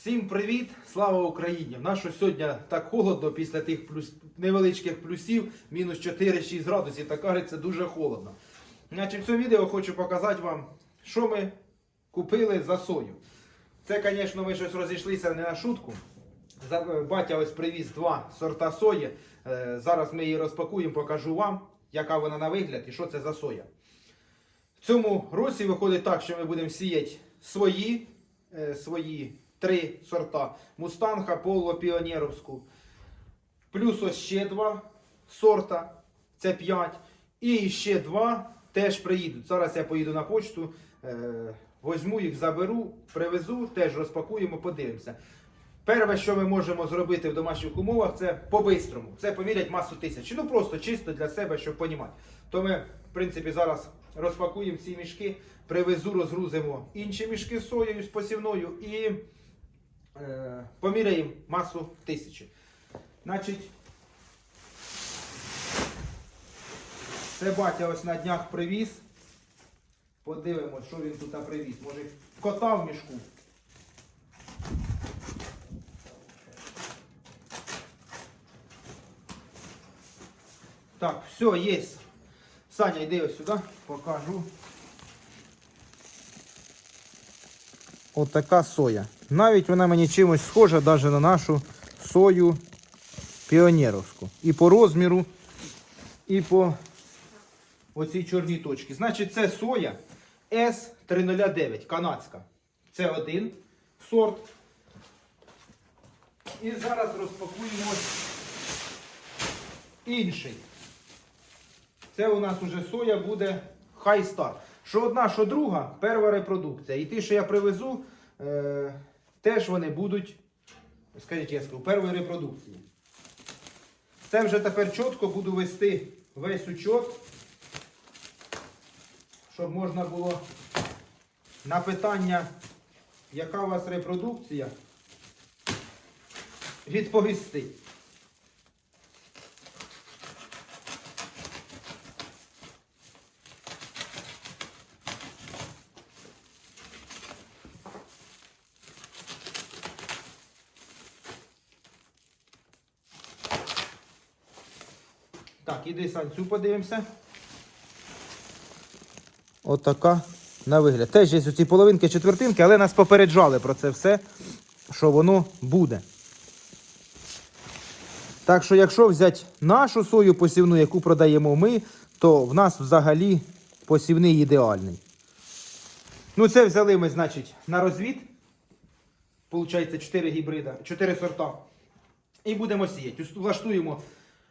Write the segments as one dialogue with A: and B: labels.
A: Всім привіт! Слава Україні! В нас сьогодні так холодно після тих плюс... невеличких плюсів, мінус 4-6 градусів, так кажеться, дуже холодно. Значить, в цьому відео хочу показати вам, що ми купили за сою. Це, звісно, ми щось розійшлися не на шутку. Батя ось привіз два сорта сої. Е, Зараз ми її розпакуємо, покажу вам, яка вона на вигляд і що це за соя. В цьому році виходить так, що ми будемо сіяти свої, е, свої три сорта. Мустанга, Поло, Піонєровську. Плюс ось ще два сорта. Це 5. І ще два теж приїдуть. Зараз я поїду на почту, е, возьму їх, заберу, привезу, теж розпакуємо, подивимося. Перше, що ми можемо зробити в домашніх умовах, це по-бистрому. Це поміряти масу тисяч. Ну просто чисто для себе, щоб понімати. То ми, в принципі, зараз розпакуємо ці мішки, привезу, розгрузимо інші мішки з соєю, з посівною і е, поміряємо масу тисячі. Значить, це батя ось на днях привіз. Подивимось, що він тут привіз. Може, кота в мішку. Так, все, є. Саня, йди ось сюди, покажу. От така соя. Навіть вона мені чимось схожа навіть на нашу сою піонерівську. І по розміру, і по оцій чорній точці. Значить, це соя S309 канадська. Це один сорт. І зараз розпакуємо інший. Це у нас уже соя буде High Star. Що одна, що друга, перша репродукція. І ті, що я привезу, е, теж вони будуть, скажіть, я скажу, першої репродукції. Це вже тепер чітко буду вести весь учет, щоб можна було на питання, яка у вас репродукція, відповісти. Так, іди Сань, цю подивимося. Отака на вигляд. Теж є ці половинки, четвертинки, але нас попереджали про це все, що воно буде. Так що, якщо взяти нашу сою посівну, яку продаємо ми, то в нас взагалі посівний ідеальний. Ну, це взяли ми, значить, на розвід. Получається 4 гібрида, 4 сорта. І будемо сіяти. Влаштуємо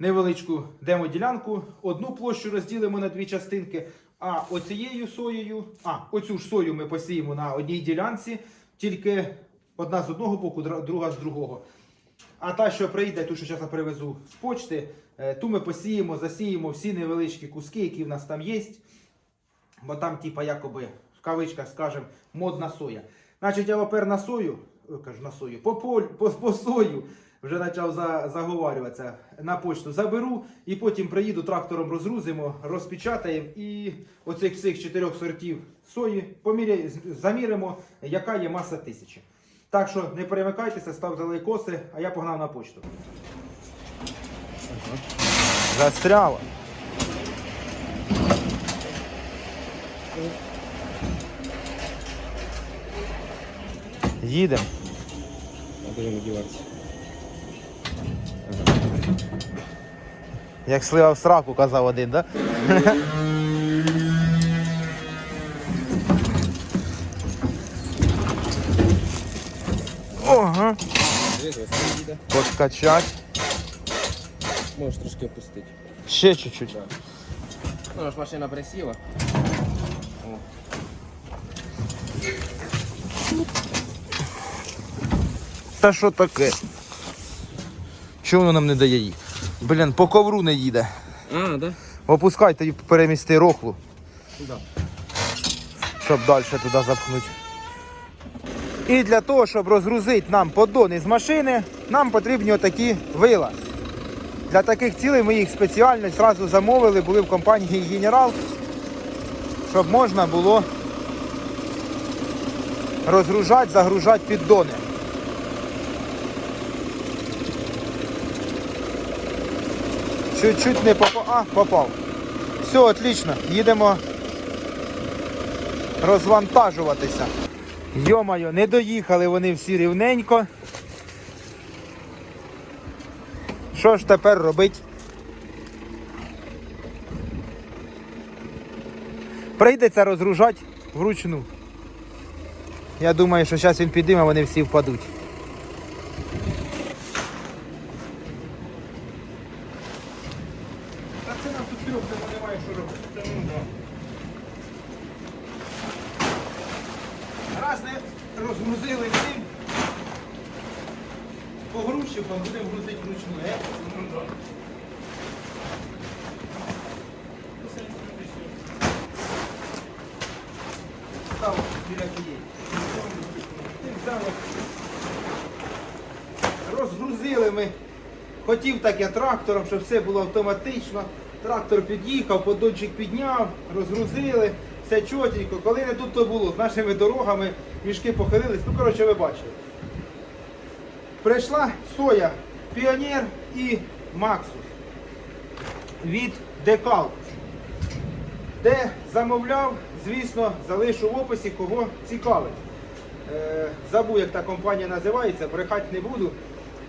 A: невеличку демоділянку, одну площу розділимо на дві частинки, а оцією соєю, а, оцю ж сою ми посіємо на одній ділянці, тільки одна з одного боку, друга з другого. А та, що прийде, ту, що зараз привезу з почти, е, ту ми посіємо, засіємо всі невеличкі куски, які в нас там є. Бо там, типа, якоби, в кавичках скажемо, модна соя. Значить, я опер на сою, кажу на сою, по, поль, по, по сою вже почав за, заговарюватися на почту. Заберу і потім приїду трактором розгрузимо, розпечатаємо і оцих всіх чотирьох сортів сої поміряємо, заміримо, яка є маса тисячі. Так що не перемикайтеся, ставте лайкоси, а я погнав на почту. Застряло. Їдемо.
B: Куди діватися?
A: Як слива в сраку, казав один, да? Ага. Подкачать.
B: Можеш трошки опустити.
A: Ще чуть-чуть.
B: Да. Ну, ж машина присіла. О.
A: Та що таке? Чого воно нам не дає її? Блін, по ковру не їде.
B: А, да?
A: Опускайте і перемісти рохлу,
B: Да.
A: щоб далі туди запхнути. І для того, щоб розгрузити нам поддони з машини, нам потрібні отакі вила. Для таких цілей ми їх спеціально зразу замовили, були в компанії Генерал, щоб можна було розгружати, загружати піддони. Чуть-чуть не попав. А, попав. Все, отлично. Їдемо розвантажуватися. Йомайо, не доїхали вони всі рівненько. Що ж тепер робити? Прийдеться розгружати вручну. Я думаю, що зараз він підійме, вони всі впадуть. Та це нам тут трьох немає, що робити. Раз не розгрузили всім, погрузчиком будемо грузити вручну. Е? Біля Розгрузили ми. Хотів так я трактором, щоб все було автоматично. Трактор під'їхав, подончик підняв, розгрузили, все чотенько. Коли не тут то було, з нашими дорогами мішки похилились. Ну, коротше, ви бачили. Прийшла соя Піонер і Максус від Декал. Де замовляв, звісно, залишу в описі, кого цікавить. Е, забув, як та компанія називається, брехати не буду.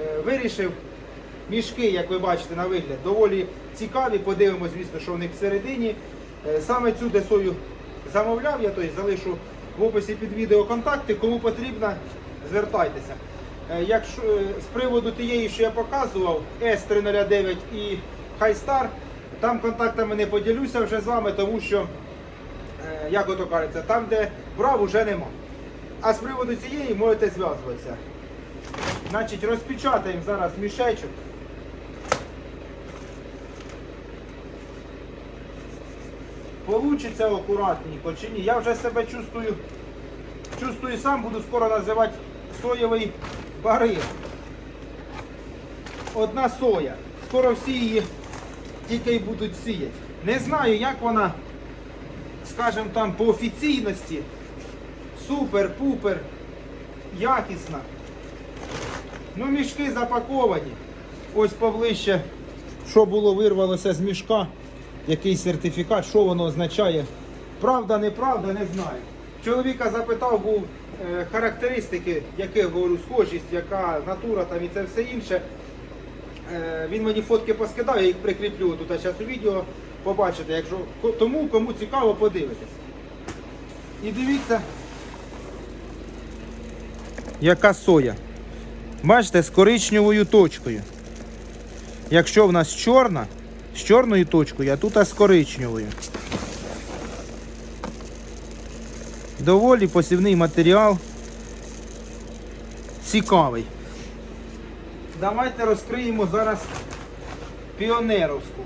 A: Е, вирішив мішки, як ви бачите, на вигляд, доволі цікаві. Подивимось, звісно, що в них всередині. Е, саме цю десою замовляв я, тобто залишу в описі під відео контакти. Кому потрібно, звертайтеся. Е, якщо е, з приводу тієї, що я показував, S309 і Highstar, там контактами не поділюся вже з вами, тому що, е, як ото кажеться, там, де брав, уже нема. А з приводу цієї можете зв'язуватися. Значить, розпечатаємо зараз мішечок. Получиться акуратненько чи ні. Я вже себе чувствую, чувствую сам, буду скоро називати соєвий барил. Одна соя. Скоро всі її тільки й будуть сіяти. Не знаю, як вона, скажімо там, по офіційності. Супер-пупер, якісна. Ну, мішки запаковані. Ось поближче, що було вирвалося з мішка, який сертифікат, що воно означає. Правда, неправда, не знаю. Чоловіка запитав, був е, характеристики, яке говорю, схожість, яка натура там і це все інше. Е, він мені фотки поскидав, я їх прикріплю тут зараз у відео. Побачите, якщо тому кому цікаво, подивитесь. І дивіться, яка соя. Бачите, з коричневою точкою. Якщо в нас чорна, з чорною точкою, а тут з коричневою. Доволі посівний матеріал. Цікавий. Давайте розкриємо зараз піонеровську.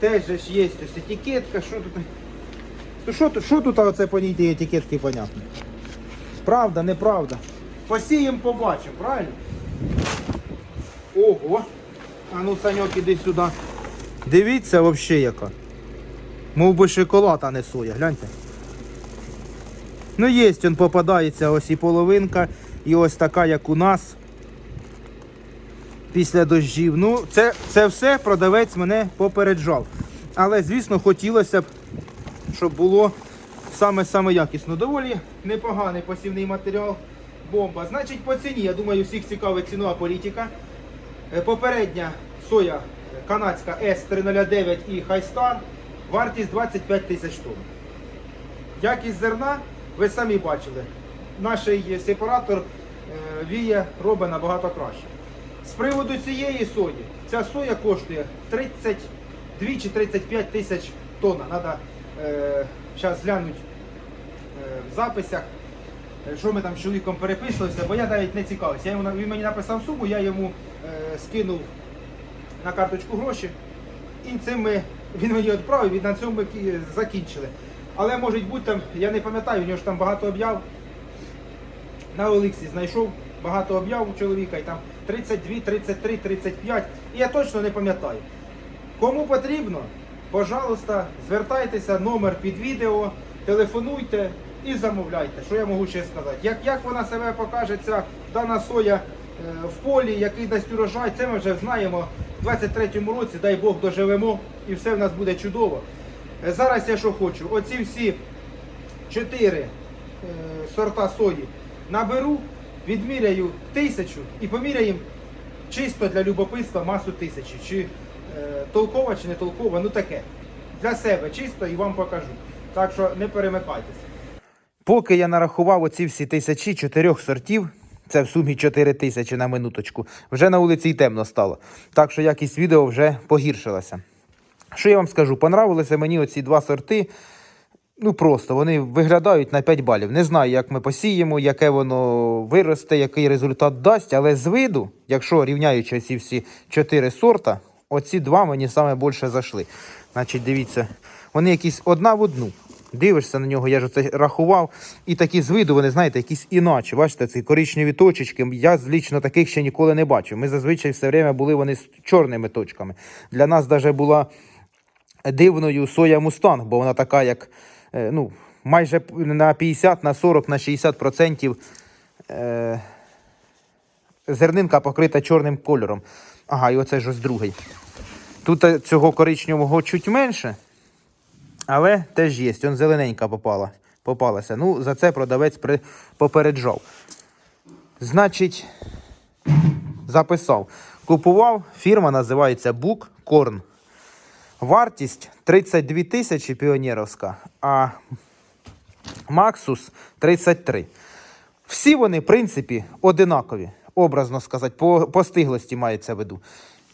A: Теж ж є ось етикетка, що тут? То що, тут- що тут оце по ній ті етикетки понятно? Правда, неправда. Посіємо, побачимо, правильно? Ого! А ну, Саньок, іди сюди. Дивіться взагалі яка. Мов би шоколад, а не соя, гляньте. Ну є, він попадається ось і половинка, і ось така, як у нас. Після дощів. Ну, це, це все продавець мене попереджав. Але, звісно, хотілося б, щоб було саме-саме якісно. Доволі непоганий посівний матеріал. Бомба. Значить, по ціні, я думаю, всіх цікавить цінова політика. Е, Попередня соя канадська S309 і Highstar. Вартість 25 тисяч тонн. Якість зерна, ви самі бачили. Наш сепаратор е, віє робить набагато краще. З приводу цієї сої, ця соя коштує 32 чи 35 тисяч тонн. Треба е, зараз глянути е, в записях, е, що ми там з чоловіком переписувалися, бо я навіть не цікавився. Він мені написав суму, я йому е, скинув на карточку гроші. І цим ми, він мені відправив, і на цьому ми закінчили. Але може бути там, я не пам'ятаю, у нього ж там багато об'яв. На Олексі знайшов багато об'яв у чоловіка, і там 32, 33, 35. І я точно не пам'ятаю. Кому потрібно, пожалуйста, звертайтеся, номер під відео, телефонуйте, і замовляйте. Що я можу ще сказати? Як, як вона себе покаже, ця дана соя в полі, який дасть урожай, це ми вже знаємо. У 23-му році, дай Бог, доживемо і все в нас буде чудово. Е, Зараз я що хочу? Оці всі чотири е, сорта сої наберу, відміряю тисячу і поміряємо чисто для любопитства масу тисячі. Чи е, толкова, чи не толкова, ну таке. Для себе чисто і вам покажу. Так що не перемикайтеся. Поки я нарахував оці всі тисячі чотирьох сортів, це в сумі 4 тисячі на минуточку, вже на вулиці й темно стало. Так що якість відео вже погіршилася. Що я вам скажу? Понравилися мені оці два сорти. Ну просто вони виглядають на 5 балів. Не знаю, як ми посіємо, яке воно виросте, який результат дасть, але з виду, якщо рівняючи ці всі 4 сорта, оці два мені саме більше зайшли. Значить, дивіться, вони якісь одна в одну. Дивишся на нього, я ж це рахував. І такі з виду, вони, знаєте, якісь іначе. Бачите, ці коричневі точечки. Я лічно таких ще ніколи не бачив. Ми зазвичай все время були вони з чорними точками. Для нас навіть була дивною соя Мустанг, бо вона така, як е, ну, майже на 50, на 40, на 60 процентів е, зернинка покрита чорним кольором. Ага, і оце ж ось другий. Тут е, цього коричневого чуть менше, але теж є. Он зелененька попала, попалася. Ну, за це продавець попереджав. Значить, записав. Купував, фірма називається Бук Корн. Вартість 32 тисячі піонерівська, а Максус 33. Всі вони, в принципі, одинакові, образно сказати, по, по стиглості мається в виду.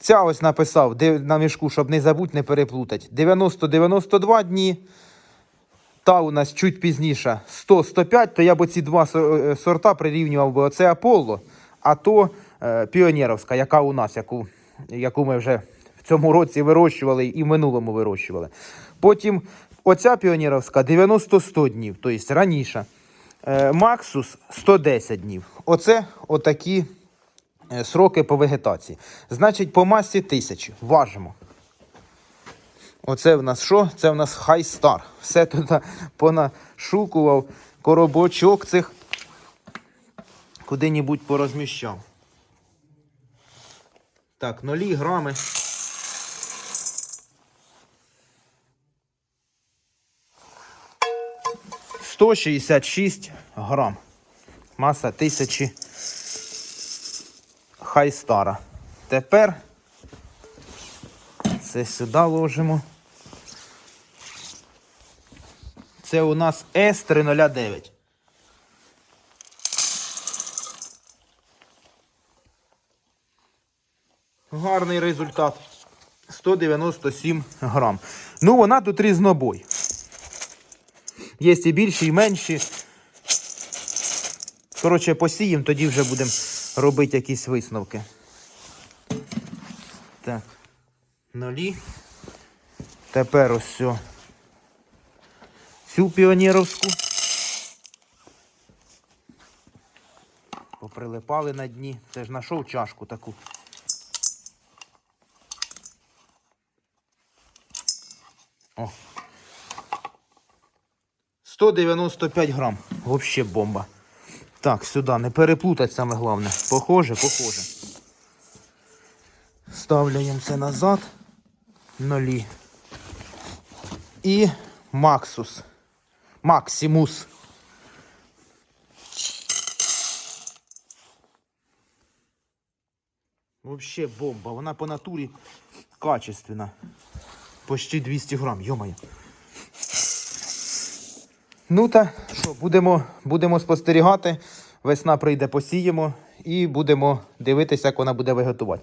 A: Ця ось написав на мішку, щоб не забудь, не переплутати. 90-92 дні. Та у нас чуть пізніше 100-105, то я б ці два е, сорта прирівнював би оце Аполло, а то е, Піонерівська, яка у нас, яку, яку ми вже в цьому році вирощували і в минулому вирощували. Потім оця Піонерівська 90-100 днів, тобто раніше. Е, Максус 110 днів. Оце отакі сроки по вегетації. Значить, по масі тисячі. Важимо. Оце в нас що? Це в нас хай стар. Все тут понашукував, коробочок цих куди-небудь порозміщав. Так, нолі грами. Сто шістдесят шість грам. Маса тисячі хай стара. Тепер це сюди ложимо. Це у нас С309. Гарний результат. 197 грам. Ну, вона тут різнобой. Є і більші, і менші. Коротше, посіємо, тоді вже будемо робити якісь висновки. Так. Нолі. Тепер ось все. Цю піонерівську. Поприлипали на дні. Це ж знайшов чашку таку. О. 195 грам. Вообще бомба. Так, сюди, не переплутать саме головне. Похоже, похоже. Ставляємо це назад. Нолі. І Максус. Максимус. Вообще бомба. Вона по натурі качественна. Почти 200 грам, йомаю. Ну та що, будемо, будемо спостерігати. Весна прийде, посіємо і будемо дивитися, як вона буде виготувати.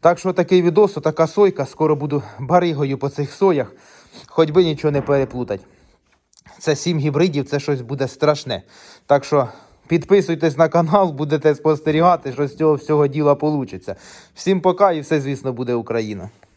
A: Так що такий відос, така сойка. Скоро буду баригою по цих соях, хоч би нічого не переплутать. Це сім гібридів, це щось буде страшне. Так що підписуйтесь на канал, будете спостерігати, що з цього всього діла вийде. Всім пока і все, звісно, буде Україна.